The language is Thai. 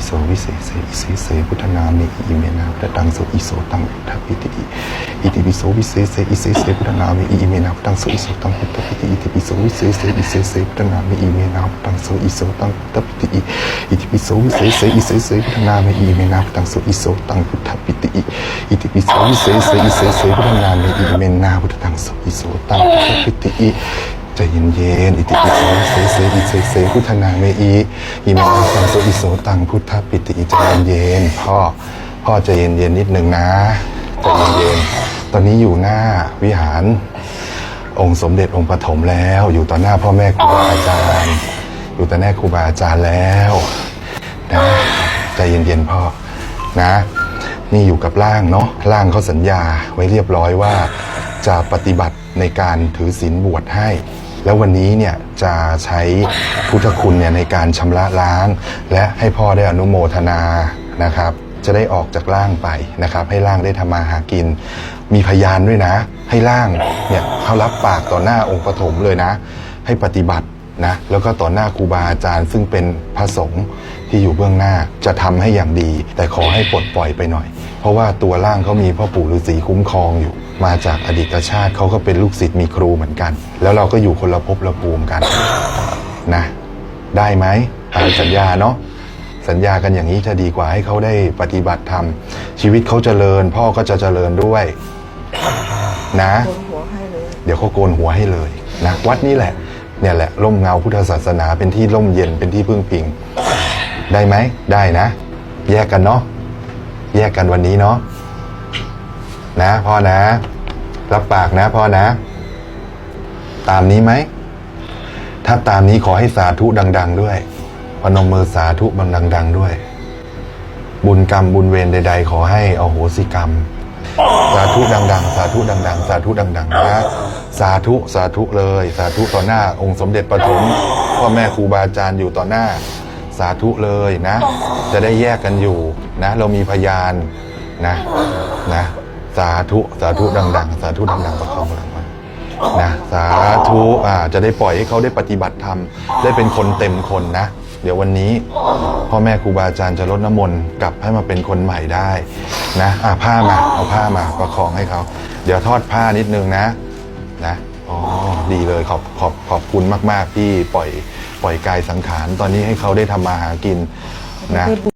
ิโสวิเศษเสอิเสเสพุทธนามิอิเมนาพุทธังโสอิโสตังพุทธปิติอิติปิโสวิเศษเสอิเสเสพุทธนามิอิเมนาพุทธังโสอิโสตังพุทธปิติอิติปิโสวิเศษเสอิเสเสพุทธนามิอิเมนาพุทธังโสอิโสตังพุทธปิติอิติปิโสวิเศษเสอิเสเสพุทธนามิอิเมนาพุทธังโสอิโสตังพุทธปิติอิติปิโสวิเศษเสอิเสเสพุทธนามิอิเมนาพุทธังโสอิโสตังพุทธปิติ ใจเย็นๆอิติปิโสเสเสอิเสเสพุทธนาเมอีอิมาสังโสอิโสตังพุทธปิติใจเย็นๆพ่อพ่อใจเย็นๆนิดหนึ่งนะใจเย็นๆตอนนี้อยู่หน้าวิหาร องค์สมเด็จองค์ปฐมแล้ว อยู่ต่อหน้าพ่อแม่ครูบาอาจารย์ อยู่ต่อหน้าครูบาอาจารย์แล้วนะใจเย็นๆพ่อนะ นี่อยู่กับร่างเนาะร่างเขาสัญญาไว้เรียบร้อยว่าจะปฏิบัติในการถือศีลบวชให้ แล้ววันนี้เนี่ยจะใช้พุทธคุณเนี่ยในการชำระล้าง และให้พ่อได้อนุโมทนานะครับ จะได้ออกจากร่างไปนะครับ ให้ร่างได้ทำมาหากิน มีพยานด้วยนะ ให้ร่างเนี่ยเขารับปากต่อหน้าองค์ปฐมเลยนะ ให้ปฏิบัตินะแล้วก็ต่อหน้าครูบาอาจารย์ ซึ่งเป็นพระสงฆ์ที่อยู่เบื้องหน้าจะทำให้อย่างดี แต่ขอให้ปลดปล่อยไปหน่อย เพราะว่าตัวร่างเขามีพ่อปู่ฤาษีคุ้มครองอยู่ มาจากอดีตชาติเขาก็เป็นลูกศิษย์มีครูเหมือนกัน แล้วเราก็อยู่คนละภพละภูมิกันนะ ได้ไหมตามสัญญาเนาะสัญญากันอย่างนี้จะดีกว่าให้เขาได้ปฏิบัติธรรมชีวิตเขาเจริญ พ่อก็จะเจริญด้วย นะเลยเดี๋ยวเขาโกนหัวให้เลยนะวัดนี้แหละ เนี่ยแหละร่มเงาพุทธศาสนาเป็นที่ร่มเย็นเป็นที่พึ่งพิง ได้ไหมได้นะ แยกกันเนาะแยกกันวันนี้เนาะ นะพ่อนะ รับปากนะพ่อนะ ตามนี้ไหม ถ้าตามนี้ขอให้สาธุดัง ๆ ด้วยพนมมือสาธุบังดัง ๆ ด้วย บุญกรรมบุญเวรใด ๆ ขอให้อโหสิกรรม สาธุดัง ๆ สาธุดัง ๆ สาธุดัง ๆ นะ สาธุสาธุเลย สาธุต่อหน้า องค์สมเด็จปฐมพ่อแม่ครูบาอาจารย์อยู่ต่อหน้า สาธุเลยนะ จะได้แยกกันอยู่นะ เรามีพยานนะนะ สาธุสาธุดัง ๆ สาธุดังๆประคองหลังมานะสาธุอ่าจะได้ปล่อยให้เขาได้ปฏิบัติธรรมได้เป็นคนเต็มคนนะ เดี๋ยววันนี้พ่อแม่ครูบาอาจารย์จะลดน้ำมนต์กลับให้มาเป็นคนใหม่ได้นะอ่าผ้ามาเอาผ้ามาประคองให้เขาเดี๋ยวทอดผ้านิดนึงนะนะอ๋อดีเลยขอบขอบขอบคุณมาก ๆ ที่ปล่อยปล่อยกายสังขาร ตอนนี้ให้เขาได้ทำมาหากินนะได้บุญ